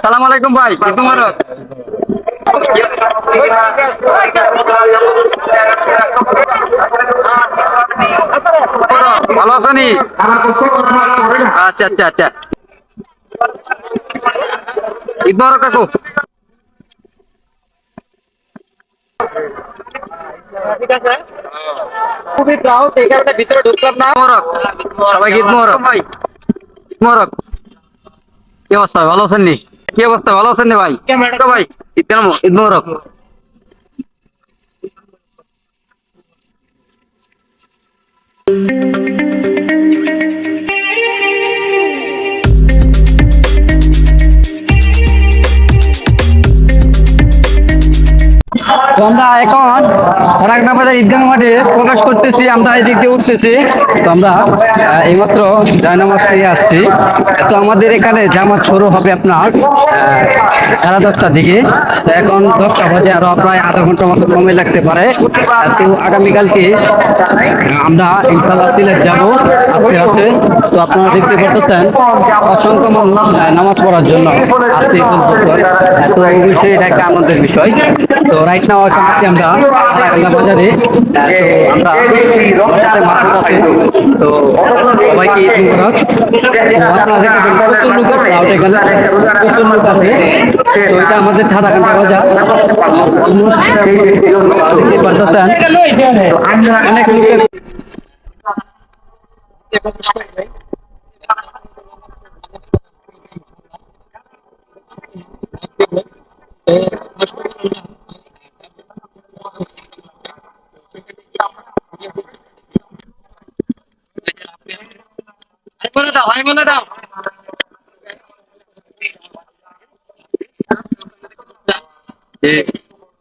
সালাম আলাইকুম ভাই ঈদ মুবারক ভালো আছো নি আচ্ছা আচ্ছা আচ্ছা ঈদ মুবারক কাকু খুবই ক্রাউড এই কারণে ভিতরে ঢুকলাম না। মোরক সবাই গীত মোরক ভাই। মোরক কি অবস্থা? ভালো আছেন নি? কি অবস্থা? ভালো আছেন নি ভাই? ভাই? ঈদ কেন ঈদ মোরক আমরা এখন রাগনা বাজার ঈদগাহ মাঠে প্রকাশ করতেছি, আমরা এই দিক দিয়ে উঠতেছি। তো আমরা এইমাত্র জয়নামাজ থেকে আসছি। তো আমাদের এখানে জামাত শুরু হবে আপনার সাড়ে দশটার দিকে। তো এখন দশটা বাজে, আরও প্রায় আধা ঘণ্টা মতো সময় লাগতে পারে। তো আগামীকালকে আমরা ইনশাল্লাহ সিলেট যাব আজকে রাতে। তো আপনারা দেখতে পাচ্ছেন অসংখ্য মানুষ নামাজ পড়ার জন্য আসছে তো বিষয়ে এটা একটা আনন্দের বিষয়। তো রাইট নাও এখন আছি আমরা আলাকান্না বাজারে আহ, তো আমরা বাজারে মার্কেট আছে তো সবাইকে ঈদ মুবারক তো আপনারা দেখতে পাচ্ছেন প্রচুর লোক crowd এখানে প্রচুর লোক আছে তো এটা আমাদের ঠাডাকান্না বাজার। Almost দেখতে পাচ্ছেন অনেক লোকের হাই মনে দাও।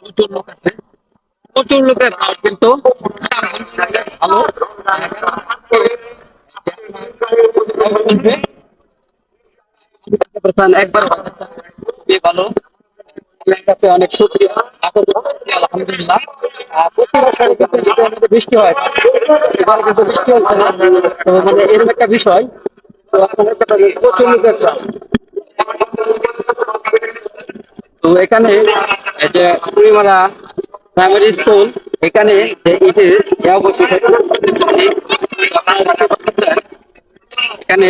প্রচুর লোক আছে। প্রচুর লোকের কিন্তু। একবার ভালো। অনেক আলহামদুলিল্লাহ। প্রতি বছর ঈদের মধ্যে বৃষ্টি হয়। এবার কিন্তু বৃষ্টি হচ্ছে না। তো মানে এরকম একটা বিষয়। তো আপনাদের প্রচুর লোকের চাপ। তো এখানে যে পূর্ণিমারা প্রাইমারি স্কুল এখানে যে দেখতে পাচ্ছেন এখানে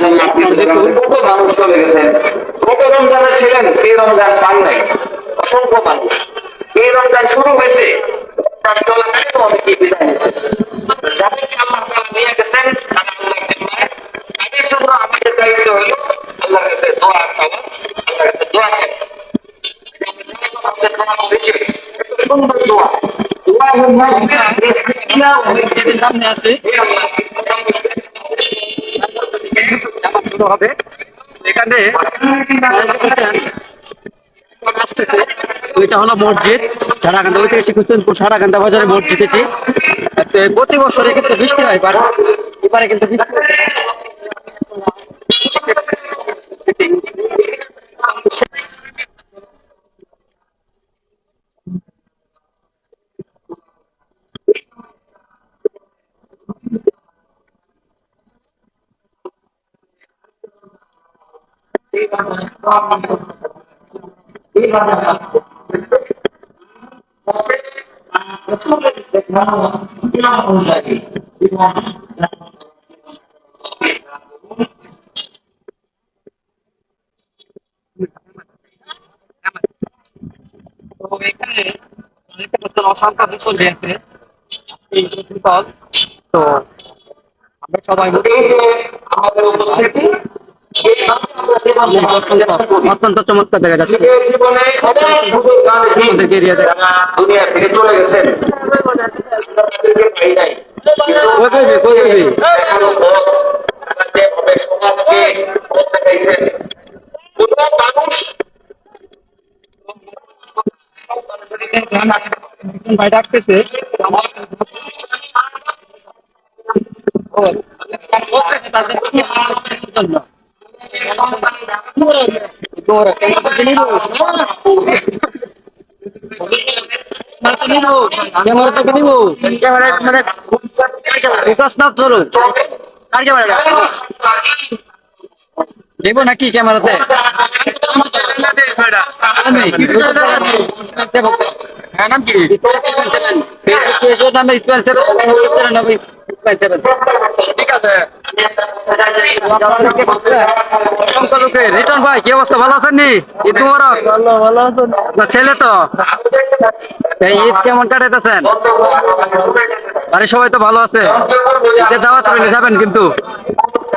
কত মানুষ চলে গেছেন গত রমজানে ছিলেন, এই রমজান পান নাই। অসংখ্য মানুষ। এই রমজান শুরু হয়েছে। দোয়া দোয়া দোয়া সুন্দর দোয়া। আল্লাহুম্মা সামনে আছে। জামাত হবে। এখানে আসতেছে হলো মসজিদ, সারাকান্দা ওই থেকে শিখুচনপুর সারাকান্দা বাজারে মসজিদ এটি। প্রতি বছরে কিন্তু বৃষ্টি হয় এবার এবারে কিন্তু বৃষ্টি তো এখানে অনেকটা নতুন অসংখ্য বিষয় রয়েছে এই তো আমরা সবাই মিলে আমাদের উপস্থিতি অত্যন্ত চমৎকার দেখা যাচ্ছে। দুনিয়া থেকে চলে গেছেন সমাজকে মানুষ ভাই ডাকতেছে তাদের জন্য। দেব নাকি ক্যামেরাতে আমি দেব হ্যাঁ নাম কি ফেসবুক পেজের নামে রিটার্ন ভাই, কি অবস্থা? ভালো আছেন নি? ঈদ মুবারক। ছেলে তো? ঈদ কেমন কাটাইতেছেন? বাড়ির সবাই তো ভালো আছে। দাওয়াত রইলে, যাবেন কিন্তু।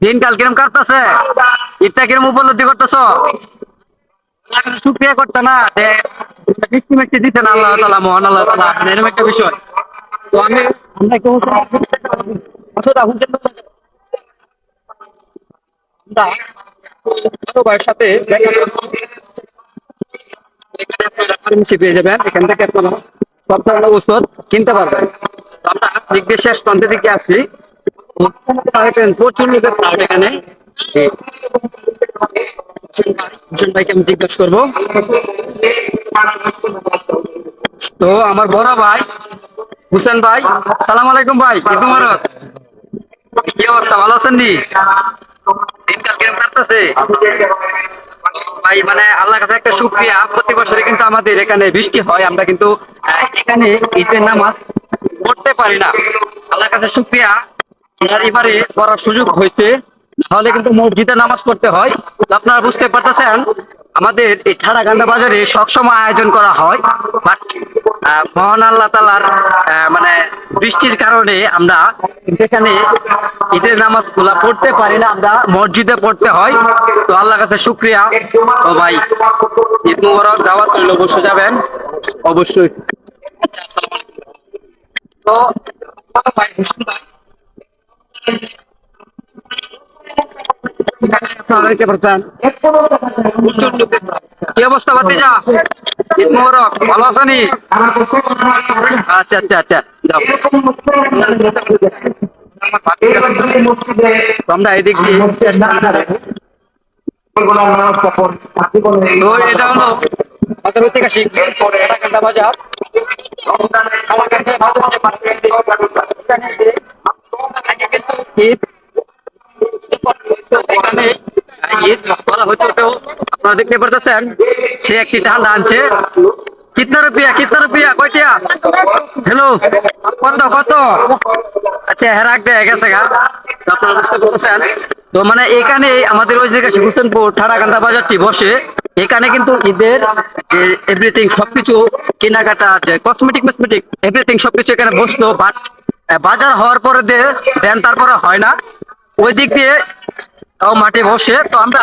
দিনকাল কিরম কাটতেছে? ঈদটা কিরম উপলব্ধি করতেছ? করতে না? মিষ্টি দিতেন আল্লাহ তালা মহান আল্লাহ তালা এরকম একটা বিষয়। তো আমি সাথে দেখা। এখানে থেকে আপনারা সব ধরনের ওষুধ কিনতে পারবেন। আমরা প্রান্তের দিকে প্রচুর লোকের এখানে। আমি জিজ্ঞেস করব। তো আমার বড় ভাই, হুসেন ভাই, সালাম আলাইকুম ভাই, কি অবস্থা, ভালো আছেন নি? দিনকাল কিরম কাটতেছে? ভাই মানে আল্লাহর কাছে একটা শুক্রিয়া। প্রতি বছরে কিন্তু আমাদের এখানে বৃষ্টি হয়। আমরা কিন্তু এখানে ঈদের নামাজ পড়তে পারি না। আল্লাহর কাছে শুক্রিয়া। আমরা এবারে পড়ার সুযোগ হয়েছে। তাহলে কিন্তু মসজিদে নামাজ পড়তে হয়। আপনারা বুঝতে পারতেছেন, আমাদের এই ঠাড়াগান্দা বাজারে সবসময় আয়োজন করা হয়। বাট মহান আল্লাহ তালার মানে বৃষ্টির কারণে আমরা সেখানে ঈদের নামাজগুলা পড়তে পারি না। আমরা মসজিদে পড়তে হয়। তো আল্লাহর কাছে শুক্রিয়া। ও ভাই, ঈদ মুবারক, দাওয়াত করলে অবশ্যই যাবেন। অবশ্যই। আচ্ছা আসসালামু আলাইকুম তো ভাই হোসেন ভাই আপনারা দেখতে পাচ্ছেন প্রচুর লোকের কি অবস্থা বাতিজা ঈদ মুবারক ভালো আছেনি আচ্ছা আচ্ছা আচ্ছা যাও আমার ভাতিজা তো আমরা এদিক দিয়ে চেষ্টা করব। তো এটা হলো আমাদের ঐতিহাসিক কাটা বাজার আপনারা দেখতে পারতেছেন সে একটি টান আনছে কিতনা রুপিয়া কিতনা রুপিয়া কয়টিয়া হ্যালো কত কত? আচ্ছা হেরাক দেয় গেছে গা। আপনারা বুঝতে পারতেছেন? তো মানে এখানে আমাদের ওই জায়গায় হুসেনপুর, ঠাড়াকান্দা বাজারটি বসে। এখানে কিন্তু ঈদের এভরিথিং সবকিছু, কেনাকাটা যে কসমেটিক কসমেটিক এভরিথিং সবকিছু এখানে বসতো বাট বাজার হওয়ার পরে দিয়ে দেন তারপরে হয় না। ওই দিক দিয়ে মাঠে বসে। তো আমরা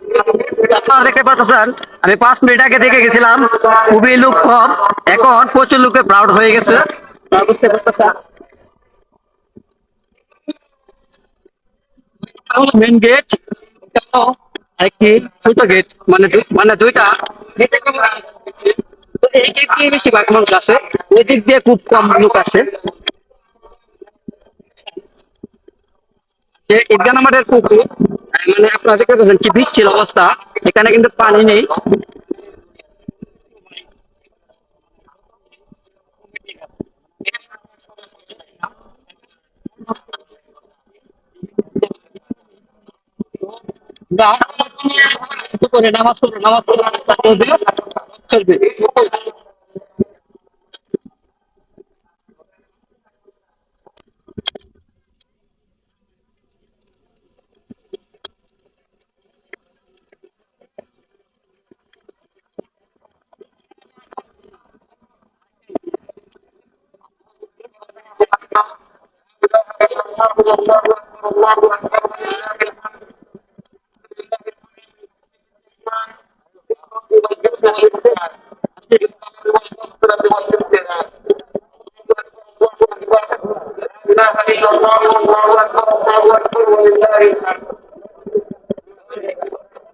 আপনারা দেখতে পাচ্ছেন, আমি পাঁচ মিনিট আগে দেখে গেছিলাম, খুবই কম এখন প্রচুর লোকে প্রাউড হয়ে গেছে। মেন গেট একটি ছোট গেট মানে মানে দুইটা। এই গেট দিয়ে মানুষ আসে। ওই দিক দিয়ে খুব কম লোক আসে। যে ঈদগাহ নামাজের পুকুর মানে আপনারা দেখতে পাচ্ছেন কি বিচ্ছিল অবস্থা, এখানে কিন্তু পানি নেই। নামাজ পড়ব নামাজ চলবে।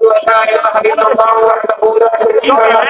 لا اله الا الله وحده لا شريك له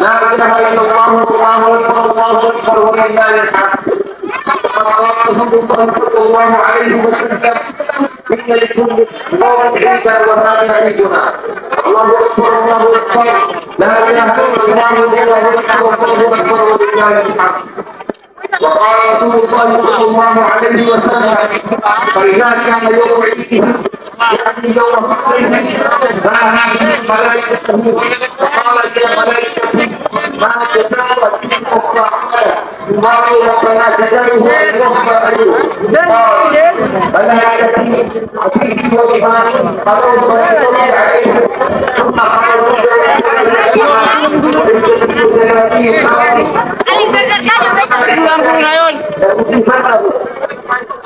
لا اله الا الله والله اكبر الله اكبر ولله الحمد صلى الله عليه وسلم ان لكل قوم عيسى وهذا عيدنا الله اكبر الله اكبر لا اله الا الله والله اكبر الله اكبر ولله الحمد وقال رسول الله صلى الله عليه وسلم فإذا كان يوم عيدهم يعني يوم ما هذه الملائكة وقالت يا ملائكة ما تزال فيكم الرحمن يبارك ربنا تجاهه ويوفى أيوه ملائكة عتيق وإيمان قالوا صلى عليه ثم قالوا ويقول ارجعوا فقدتكم وبدلوا سيئاتكم حسنات قال ويرجعون مغفورة الله اكبر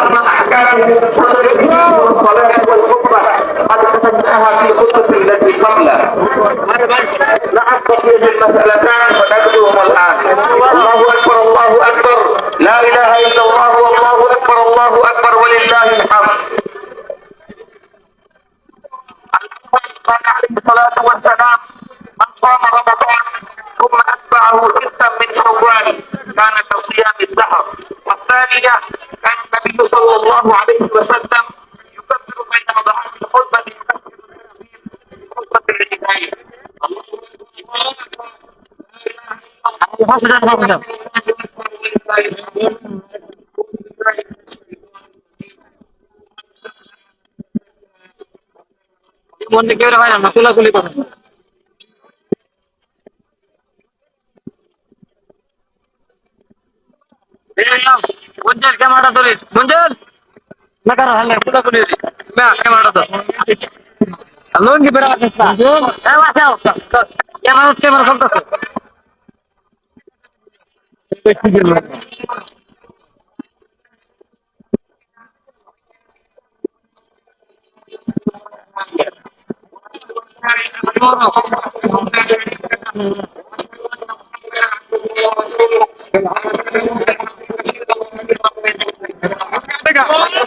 ফাঁসে যান ফাঁসে যান মনে কেউ হয় না তুলাতুলি কথা গুঞ্জল ক্যামেরাটা ধরিস গুঞ্জল না কারো হালে তুলাতুলি না ক্যামেরাটা ধর লুঙ্গি বেড়া আসিস না এ বাঁচাও ক্যামেরা ক্যামেরা চলতেছে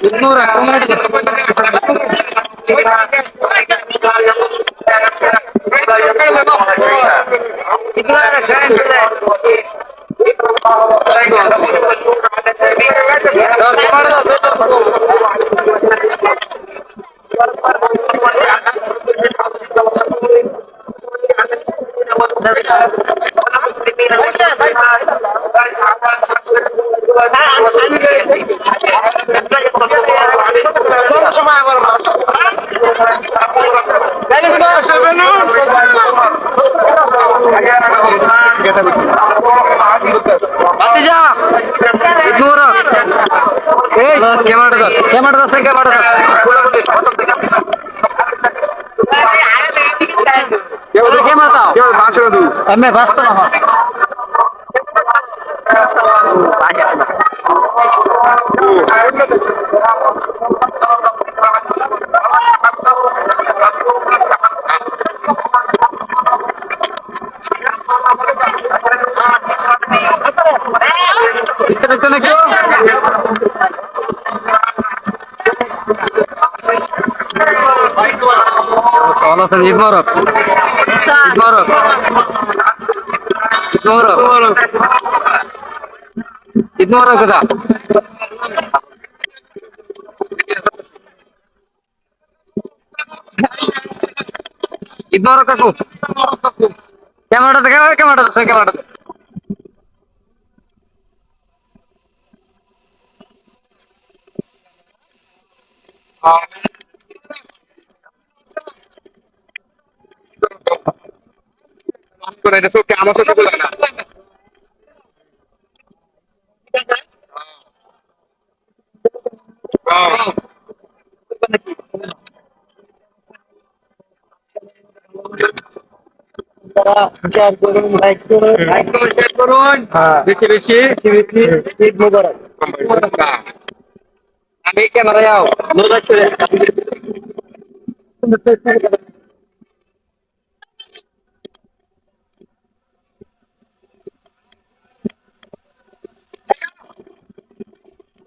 ಇನ್ನೂರ ಕರ್ನಾಟಕ ভাতিজা ঈদ মোবারক এই ক্যামেরাটা ধর ক্যামেরাটা আছেন? ঈদ মোবারক ঈদ মোবারক ঈদ মোবারক ঈদ মোবারক দাদা ঈদ মোবারক কাকু ক্যামেরাটা দেখে ক্যামেরাটা দেখে ক্যামেরাটা দেখে আমার সাথে বলে না। তারা শেয়ার করুন লাইক করুন লাইক করুন শেয়ার করুন হ্যাঁ। বেশি বেশি ঈদ মোবারক আমি ক্যামেরায় আও। চলে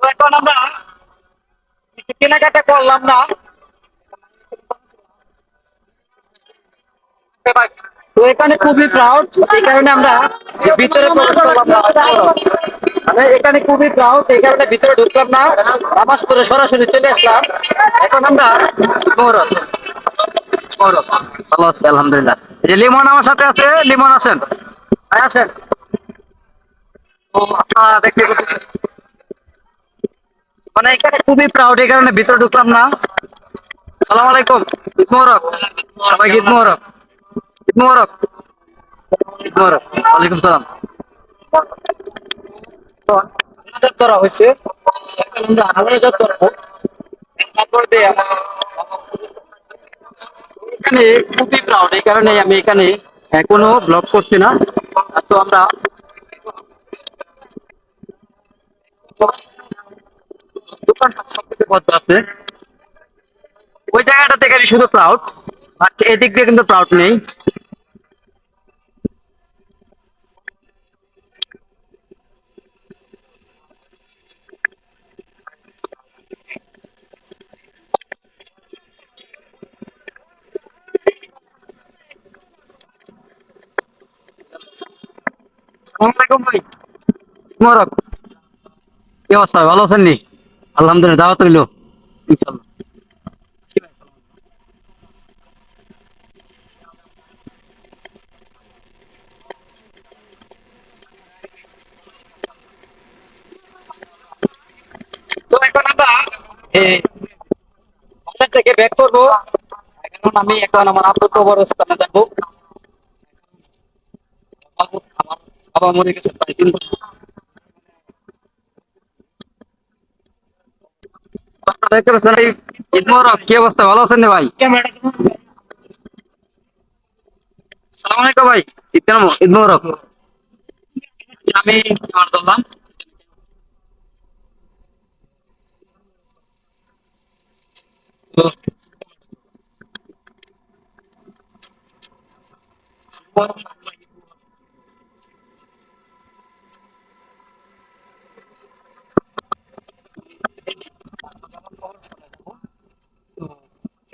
এখন আমরা কিছু কেনাকাটা করলাম না। তো এখানে খুবই প্রাউড এই কারণে আমরা ভিতরে প্রবেশ করলাম না এখানে খুবই এই কারণে ভিতরে ঢুকলাম না নামাজ পড়ে সরাসরি চলে আসলাম। এখন আমরা মহরত। ভালো আছি আলহামদুলিল্লাহ। যে লিমন আমার সাথে আছে লিমন আসেন। আসেন। তো আপনারা দেখতে পাচ্ছেন মানে এখানে খুবই প্রাউড এই কারণে ভিতরে ঢুকলাম না। সালাম আলাইকুম, ঈদ মোহরক সবাই ঈদ মোহরক ঈদ মোহরক ঈদ মোহরক ওয়ালাইকুম সালাম। এখন এখানে আমি এখানে কোনো ব্লগ করছি না। তো আমরা দোকানটা সবকিছু বন্ধ আছে। ওই জায়গাটা থেকে শুধু প্রাউড এদিক দিয়ে কিন্তু প্রাউড নেই। ভাই। কি অবস্থা? ভালো আছেন নি? আলহামদুলিল্লাহ দাওয়াত রইল। এখন আমি এখন আমার কবরস্থানে যাব বাবা গেছে প্রায় তিন বছর। আপনারা দেখতে পাচ্ছেন এই ঈদ মোবারক, কি অবস্থা ভালো আছেন রে ভাই সালাম আলাইকুম ভাই ঈদ কেমন ঈদ মোবারক আমি আমার ধরলাম তো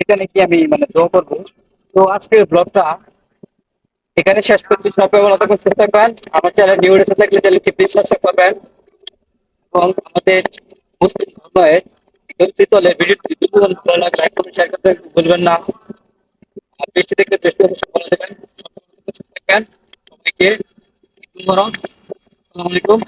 এখানে কি আমি মানে ড্র করব? তো আজকের ব্লগটা এখানে শেষ করছি। সবাই ভালো থাকবেন সুস্থ থাকবেন। আমার চ্যানেল নিউ এসে থাকলে চ্যানেলটি প্লিজ সাবস্ক্রাইব করবেন। এবং আমাদের মুসলিম ধর্মের ঈদুল ফিতরের ভিডিওটি যদি ভালো লাগে লাইক করবেন শেয়ার করতে ভুলবেন না। আর বেশি দেখতে বেশি অবশ্যই ভালো দেবেন থাকবেন সবাইকে আসসালামু আলাইকুম।